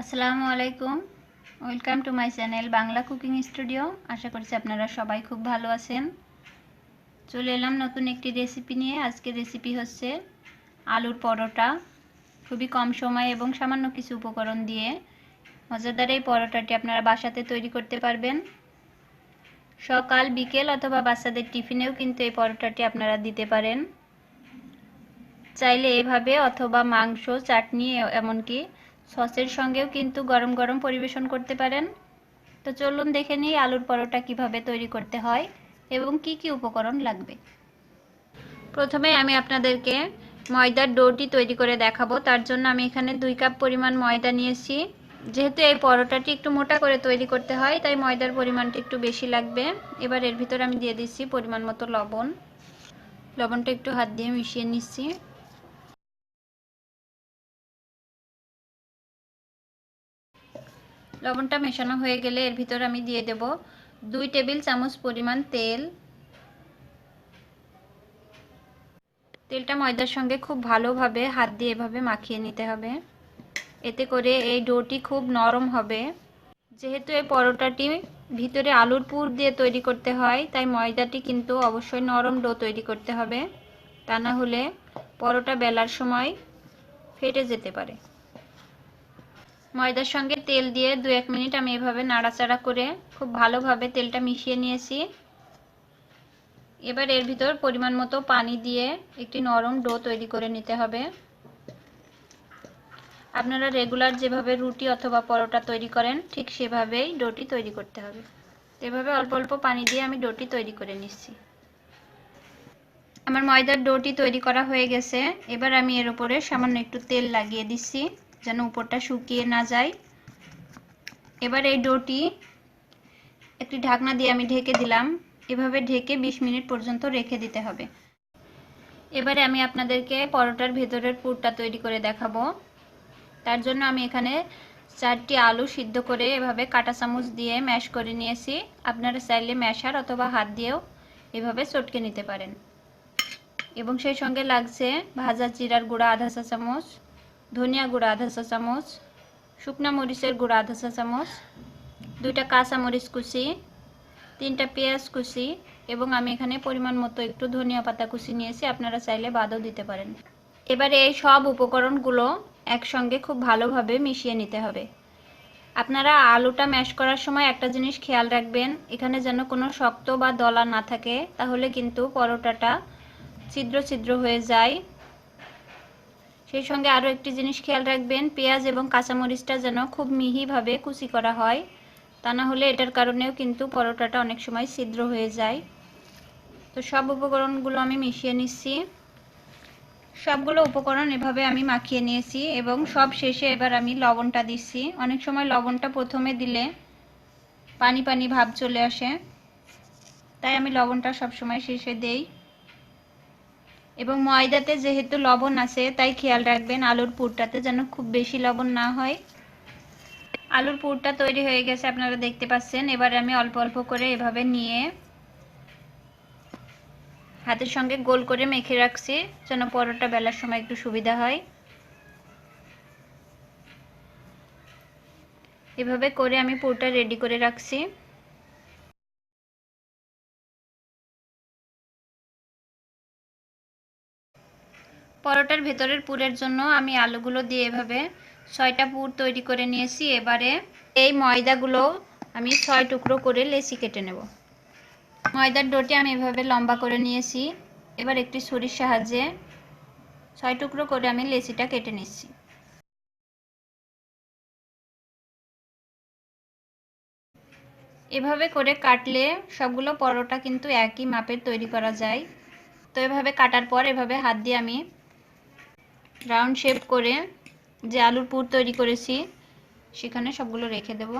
আসসালামু আলাইকুম। Welcome to my channel Bangla cooking studio. আশা করছি আপনারা সবাই খুব ভালো আছেন। চলে এলাম নতুন একটি রেসিপি নিয়ে। আজকের রেসিপি হচ্ছে আলুর পরোটা। খুবই কম সময় এবং সামান্য কিছু উপকরণ দিয়ে। মজাদার এই পরোটাটি আপনারা বাসাতে তৈরি করতে পারবেন। সকাল, বিকেল অথবা বাচ্চাদের টিফিনেও কিন্তু এই পরোটাটি আপনারা দিতে পারেন। চাইলে এভাবে অথবা মাংস, চাটনি, এমনকি সসের সঙ্গেও কিন্তু গরম গরম পরিবেশন করতে পারেন। তো চলুন দেখে নিই আলুর পরোটা কীভাবে তৈরি করতে হয় এবং কি কি উপকরণ লাগবে। প্রথমে আমি আপনাদেরকে ময়দার ডোটি তৈরি করে দেখাবো। তার জন্য আমি এখানে দুই কাপ পরিমাণ ময়দা নিয়েছি। যেহেতু এই পরোটাটি একটু মোটা করে তৈরি করতে হয়, তাই ময়দার পরিমাণটা একটু বেশি লাগবে। এবার এর ভিতর আমি দিয়ে দিচ্ছি পরিমাণ মতো লবণ। লবণটা একটু হাত দিয়ে মিশিয়ে নিচ্ছি। লবণটা মেশানো হয়ে গেলে এর ভিতর আমি দিয়ে দেব দুই টেবিল চামচ পরিমাণ তেল। তেলটা ময়দার সঙ্গে খুব ভালোভাবে হাত দিয়ে এভাবে মাখিয়ে নিতে হবে। এতে করে এই ডোটি খুব নরম হবে। যেহেতু এই পরোটাটি ভিতরে আলুর পুর দিয়ে তৈরি করতে হয়, তাই ময়দাটি কিন্তু অবশ্যই নরম ডো তৈরি করতে হবে। তা না হলে পরোটা বেলার সময় ফেটে যেতে পারে। ময়দার সঙ্গে তেল দিয়ে দু এক মিনিট আমি এভাবে নাড়াচাড়া করে খুব ভালোভাবে তেলটা মিশিয়ে নিয়েছি। এবার এর ভিতর পরিমাণ মতো পানি দিয়ে একটি নরম ডো তৈরি করে নিতে হবে। আপনারা রেগুলার যেভাবে রুটি অথবা পরোটা তৈরি করেন, ঠিক সেভাবেই ডোটি তৈরি করতে হবে। এভাবে অল্প অল্প পানি দিয়ে আমি ডোটি তৈরি করে নিচ্ছি। আমার ময়দার ডোটি তৈরি করা হয়ে গেছে। এবার আমি এর উপরে সামান্য একটু তেল লাগিয়ে দিচ্ছি। যেন উপরটা শুকিয়ে না যায়। এবার এই ডোটি একটি ঢাকনা দিয়ে আমি ঢেকে দিলাম। এভাবে ঢেকে ২০ মিনিট পর্যন্ত রেখে দিতে হবে। এবারে আমি আপনাদেরকে পরোটার ভেতরের পুরটা তৈরি করে দেখাবো। তার জন্য আমি এখানে চারটি আলু সিদ্ধ করে এভাবে কাটা চামচ দিয়ে ম্যাশ করে নিয়েছি। আপনারা চাইলে ম্যাশার অথবা হাত দিয়েও এভাবে চটকে নিতে পারেন। এবং সেই সঙ্গে লাগছে ভাজা জিরার গুঁড়া আধা চা চামচ। ধনিয়া গুঁড়া, আধা চা চামচ। শুকনা মরিচের গুঁড়া, আধা চা চামচ। দুইটা কাঁচা মরিচ কুচি। তিনটা পেঁয়াজ কুচি। এবং আমি এখানে পরিমাণ মতো একটু ধনিয়া পাতা কুচি নিয়েছি। আপনারা চাইলে বাদও দিতে পারেন। এবারে এই সব উপকরণগুলো একসঙ্গে খুব ভালোভাবে মিশিয়ে নিতে হবে। আপনারা আলুটা ম্যাশ করার সময় একটা জিনিস খেয়াল রাখবেন, এখানে যেন কোনো শক্ত বা দলা না থাকে, তাহলে কিন্তু পরোটাটা ছিদ্র ছিদ্র হয়ে যায়। সেই সঙ্গে আরও একটি জিনিস খেয়াল রাখবেন, পেঁয়াজ এবং কাঁচামরিচটা যেন খুব মিহিভাবে কুচি করা হয়। তা না হলে এটার কারণেও কিন্তু পরোটাটা অনেক সময় ছিদ্র হয়ে যায়। তো সব উপকরণগুলো আমি মিশিয়ে নিচ্ছি। সবগুলো উপকরণ এভাবে আমি মাখিয়ে নিয়েছি এবং সব শেষে এবার আমি লবণটা দিচ্ছি। অনেক সময় লবণটা প্রথমে দিলে পানি পানি ভাব চলে আসে, তাই আমি লবণটা সব সময় শেষে দেই। এবং ময়দাতে যেহেতু লবণ আছে, তাই খেয়াল রাখবেন আলুর পুরটাতে যেন খুব বেশি লবণ না হয়। আলুর পুরটা তৈরি হয়ে গেছে, আপনারা দেখতে পাচ্ছেন। এবার আমি অল্প অল্প করে এভাবে নিয়ে হাতের সঙ্গে গোল করে মেখে রাখছি, যেন পরোটা বেলার সময় একটু সুবিধা হয়। এভাবে করে আমি পুরটা রেডি করে রাখছি। পরোটার ভেতরের পুরের জন্য আমি আলুগুলো দিয়ে এভাবে ছয়টা পুর তৈরি করে নিয়েছি। এবারে এই ময়দাগুলো আমি ছয় টুকরো করে লেচি কেটে নেব। ময়দার ডোটি আমি এভাবে লম্বা করে নিয়েছি। এবার একটি ছুরির সাহায্যে ছয় টুকরো করে আমি লেচিটা কেটে নিচ্ছি। এভাবে করে কাটলে সবগুলো পরোটা কিন্তু একই মাপের তৈরি করা যায়। তো এভাবে কাটার পর এভাবে হাত দিয়ে আমি রাউন্ড শেপ করে যে আলুর পুর তৈরি করেছি, সেখানে সবগুলো রেখে দেব।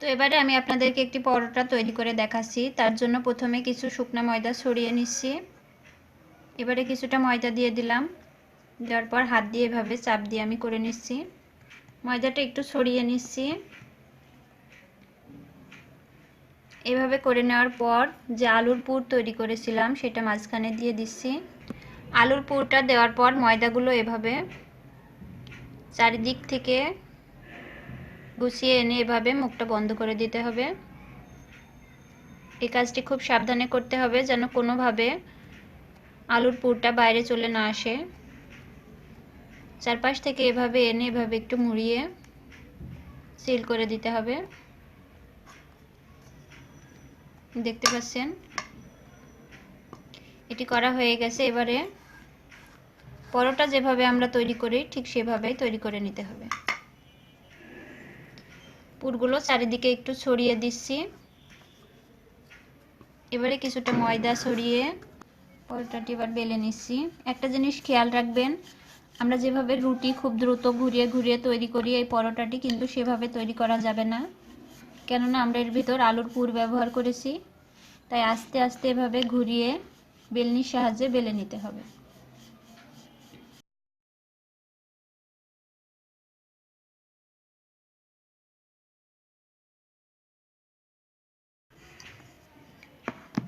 তো এবারে আমি আপনাদেরকে একটি পরোটা তৈরি করে দেখাচ্ছি। তার জন্য প্রথমে কিছু শুকনো ময়দা ছড়িয়ে নিচ্ছি। এবারে কিছুটা ময়দা দিয়ে দিলাম। দেওয়ার পর হাত দিয়ে এভাবে চাপ দিয়ে আমি করে নিচ্ছি। ময়দাটা একটু ছড়িয়ে নিচ্ছি। এভাবে করে নেওয়ার পর যে আলুর পুর তৈরি করেছিলাম, সেটা মাঝখানে দিয়ে দিচ্ছি। আলুর পুরটা দেওয়ার পর ময়দাগুলো এভাবে চারিদিক থেকে গুছিয়ে এনে এভাবে মুখটা বন্ধ করে দিতে হবে। এই কাজটি খুব সাবধানে করতে হবে যেন কোনোভাবে আলুর পুরটা বাইরে চলে না আসে। চারপাশ থেকে এভাবে এনে এভাবে একটু মুড়িয়ে সিল করে দিতে হবে। দেখতে পাচ্ছেন? এটি করা হয়ে গেছে। এবারে পরোটা যেভাবে আমরা তৈরি করি, ঠিক সেভাবেই তৈরি করে নিতে হবে। পুরগুলো চারিদিকে একটু ছড়িয়ে দিচ্ছি। এবারে কিছুটা ময়দা ছড়িয়ে পরোটাটি এবার বেলে নিচ্ছি। একটা জিনিস খেয়াল রাখবেন, আমরা যেভাবে রুটি খুব দ্রুত ঘুরিয়ে ঘুরিয়ে তৈরি করি, এই পরোটাটি কিন্তু সেভাবে তৈরি করা যাবে না। কেননা আমরা এর ভিতর আলুর পুর ব্যবহার করেছি। তাই আস্তে আস্তে এভাবে ঘুরিয়ে বেলনির সাহায্যে বেলে নিতে হবে।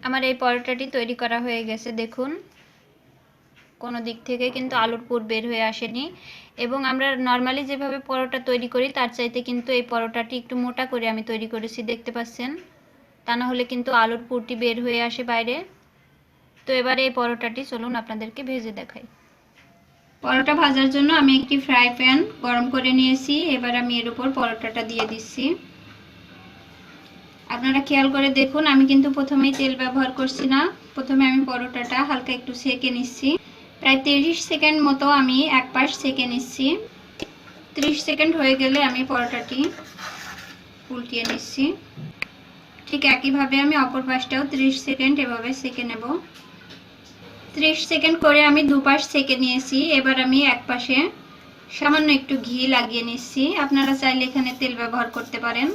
আমার এই পরোটাটি তৈরি করা হয়ে গেছে, দেখুন। কোনো দিক থেকে কিন্তু আলুর পুর বের হয়ে আসেনি। এবং আমরা নর্মালি যেভাবে পরোটা তৈরি করি, তার চাইতে কিন্তু এই পরোটাটি একটু মোটা করে আমি তৈরি করেছি, দেখতে পাচ্ছেন? তা না হলে কিন্তু আলুর পুরটি বের হয়ে আসে বাইরে। তো এবারে এই পরোটাটি চলুন আপনাদেরকে ভেজে দেখাই। পরোটা ভাজার জন্য আমি একটি ফ্রাই প্যান গরম করে নিয়েছি। এবার আমি এর উপর পরোটাটা দিয়ে দিচ্ছি। আপনারা খেয়াল করে দেখুন, আমি কিন্তু প্রথমেই তেল ব্যবহার করছি না। প্রথমে আমি পরোটাটা হালকা একটু সেকে নিচ্ছি। প্রায় তিরিশ সেকেন্ড মতো আমি এক পাশ সেকে নিচ্ছি। তিরিশ সেকেন্ড হয়ে গেলে আমি পরোটাটি উল্টিয়ে নিচ্ছি। ঠিক একইভাবে আমি অপর পাশটাও তিরিশ সেকেন্ড এভাবে সেকে নেব। ত্রিশ সেকেন্ড করে আমি দুপাশ সেকে নিয়েছি। এবার আমি এক পাশে সামান্য একটু ঘি লাগিয়ে নিচ্ছি। আপনারা চাইলে এখানে তেল ব্যবহার করতে পারেন।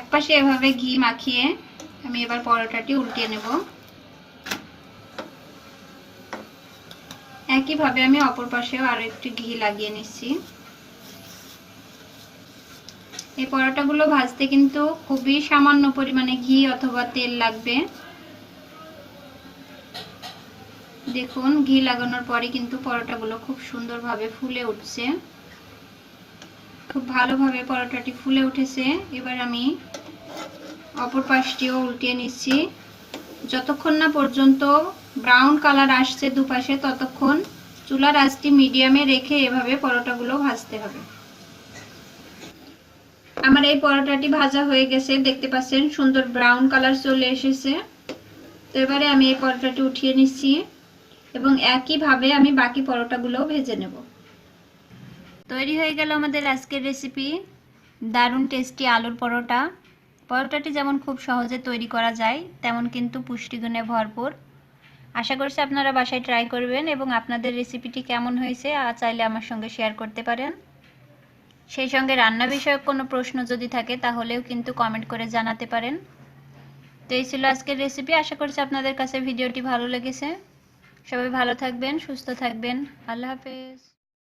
এক পাশে এভাবে ঘি মাখিয়ে আমি এবার পরোটাটি উল্টিয়ে নেব। একইভাবে আমি অপর পাশেও আরও একটু ঘি লাগিয়ে নিচ্ছি। এই পরোটাগুলো ভাজতে কিন্তু খুবই সামান্য পরিমাণে ঘি অথবা তেল লাগবে। দেখুন, ঘি লাগানোর পরে কিন্তু পরোটাগুলো খুব সুন্দরভাবে ফুলে উঠছে। খুব ভালোভাবে পরোটাটি ফুলে উঠেছে। এবার আমি অপর পাশটিও উল্টিয়ে নিচ্ছি। যতক্ষণ না পর্যন্ত ব্রাউন কালার আসছে দুপাশে, ততক্ষণ চুলার আঁচটি মিডিয়ামে রেখে এভাবে পরোটাগুলো ভাজতে হবে। আমার এই পরোটাটি ভাজা হয়ে গেছে। দেখতে পাচ্ছেন, সুন্দর ব্রাউন কালার চলে এসেছে। তো এবারে আমি এই পরোটাটি উঠিয়ে নিচ্ছি এবং একইভাবে আমি বাকি পরোটাগুলোও ভেজে নেব। তৈরি হয়ে গেল আমাদের আজকের রেসিপি দারুণ টেস্টি আলুর পরোটা। পরোটাটি যেমন খুব সহজে তৈরি করা যায়, তেমন কিন্তু পুষ্টিগুণে ভরপুর। আশা করছি আপনারা বাসায় ট্রাই করবেন এবং আপনাদের রেসিপিটি কেমন হয়েছে চাইলে আমার সঙ্গে শেয়ার করতে পারেন। সেই সঙ্গে রান্না বিষয়ক কোনো প্রশ্ন যদি থাকে, তাহলেও কিন্তু কমেন্ট করে জানাতে পারেন। তো এই ছিল আজকের রেসিপি আশা করছি আপনাদের কাছে ভিডিওটি ভালো লেগেছে। সবাই ভালো থাকবেন, সুস্থ থাকবেন। আল্লাহ হাফেজ।